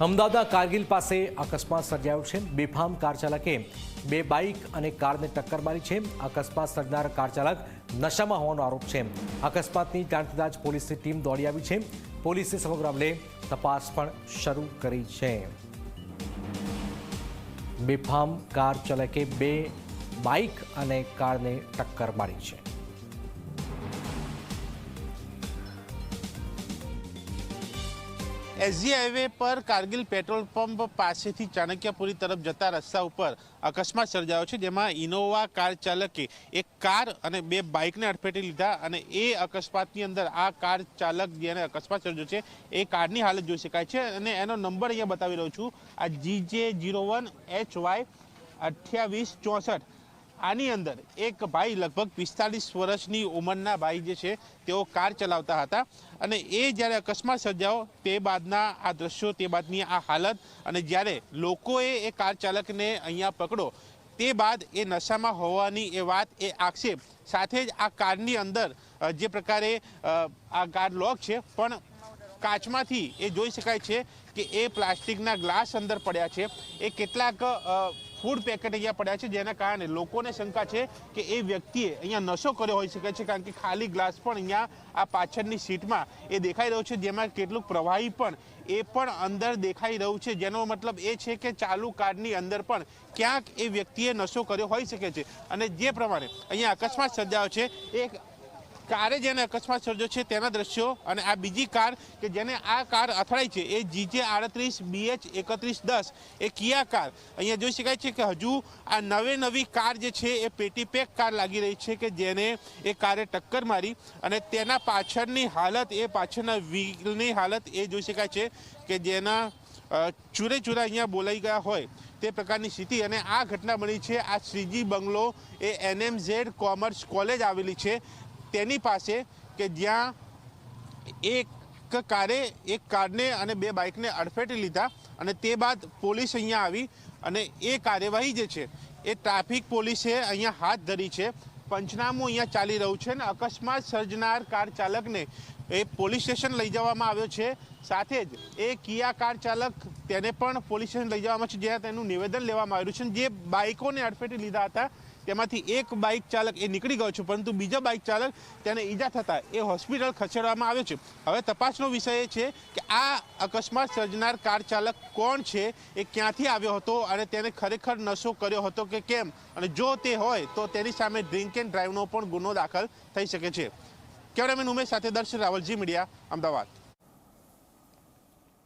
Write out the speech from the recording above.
અમદાવાદના કારગિલ પાસે અકસ્માત સર્જાયો છે. બેફામ કાર ચાલકે બે બાઇક અને કારને ટક્કર મારી છે. અકસ્માત સર્જનાર કાર ચાલક નશામાં હોવાનો આરોપ છે. અકસ્માતની જાણ થતાં જ પોલીસની ટીમ દોડી આવી છે. પોલીસે સમગ્ર મામલે તપાસ પણ શરૂ કરી છે. બેફામ કાર ચાલકે બે બાઇક અને કારને ટક્કર મારી છે. એસજી હાઈવે પર કારગિલ પેટ્રોલ પંપ પાસેથી ચાણક્યપુરી તરફ જતા રસ્તા ઉપર અકસ્માત સર્જાયો છે, જેમાં ઇનોવા કાર ચાલકે એક કાર અને બે બાઇકને અડફેટી લીધા અને એ અકસ્માતની અંદર આ કાર ચાલક જેને અકસ્માત સર્જ્યો છે, એ કારની હાલત જોઈ શકાય છે અને એનો નંબર અહીંયા બતાવી રહ્યો છું. આ GJ zero one H Y અઠ્યાવીસ ચોસઠ આની અંદર એક ભાઈ લગભગ પિસ્તાલીસ વર્ષની ઉંમરના ભાઈ જે છે, તેઓ કાર ચલાવતા હતા અને એ જ્યારે અકસ્માત સર્જાઓ તે બાદના આ દ્રશ્યો, તે બાદની આ હાલત અને જ્યારે લોકોએ એ કાર ચાલકને અહીંયા પકડો, તે બાદ એ નશામાં હોવાની એ વાત, એ આક્ષેપ સાથે જ આ કારની અંદર જે પ્રકારે આ કાર લોક છે, પણ કાચમાંથી એ જોઈ શકાય છે કે એ પ્લાસ્ટિકના ગ્લાસ અંદર પડ્યા છે. એ કેટલાક ફૂડ પેકેટ અહીંયા પડ્યા છે જેના કારણે લોકોને શંકા છે કે એ વ્યક્તિએ અહીંયા નશો કર્યો હોઈ શકે છે કારણ કે ખાલી ગ્લાસ પણ અહીંયા આ પાછળની સીટમાં એ દેખાઈ રહ્યો છે. જેમાં કેટલુંક પ્રવાહી પણ એ પણ અંદર દેખાઈ રહ્યું છે. જેનો મતલબ એ છે કે ચાલુ કારની અંદર પણ ક્યાંક એ વ્યક્તિએ નશો કર્યો હોઈ શકે છે. અને જે પ્રમાણે અહીંયા અકસ્માત સર્જાયો છે એ કારે જેને અકસ્માત સર્જો છે તેના દ્રશ્યો અને આ બીજી કાર કે જેને આ કાર અથડાઈ છે એ જીજે આડત્રીસ, બીએચ એકત્રીસ, દસ, એ કિયા કાર. અહીંયા જોઈ શકાય છે કે હજુ આ નવે નવી કાર જે છે એ પેટી પેક કાર લાગી રહી છે કે જેને એ કારે ટક્કર મારી અને તેના પાછળની હાલત, એ પાછળના વ્હીલની હાલત એ જોઈ શકાય છે કે જેના ચૂરે ચૂરા અહીંયા બોલાઈ ગયા હોય તે પ્રકારની સ્થિતિ અને આ ઘટના બની છે. આ શ્રીજી બંગલો એ એનએમઝેડ કોમર્સ કોલેજ આવેલી છે. તેની પાસે કે જ્યાં એક કારે એક કારને અને બે બાઇકને અડફેટી લીધા અને તે બાદ પોલીસ અહીંયા આવી અને એ કાર્યવાહી જે છે, એ ટ્રાફિક પોલીસે અહીંયા હાથ ધરી છે. પંચનામું અહીંયા ચાલી રહ્યું છે અને અકસ્માત સર્જનાર કાર ચાલકને એ પોલીસ સ્ટેશન લઈ જવામાં આવ્યો છે. સાથે જ એ કિયા કાર ચાલક તેને પણ પોલીસ સ્ટેશન લઈ જવામાં છે, જ્યાં તેનું નિવેદન લેવામાં આવ્યું છે જે બાઇકોને અડફેટી લીધા હતા તેમાંથી એક બાઇક ચાલક એ નીકળી ગયો છે, પરંતુ બીજો બાઇક ચાલક તેને ઈજા થતાં એ હોસ્પિટલ ખસેડવામાં આવ્યો છે. હવે તપાસનો વિષય એ છે કે આ અકસ્માત સર્જનાર કાર ચાલક કોણ છે, એ ક્યાંથી આવ્યો હતો અને તેને ખરેખર નશો કર્યો હતો કે કેમ? અને જો તે હોય તો તેની સામે ડ્રિંક એન્ડ ડ્રાઈવનો પણ ગુનો દાખલ થઈ શકે છે. કેમેરામેન ઉમેશ સાથે દર્શન રાવલજી મીડિયા, અમદાવાદ.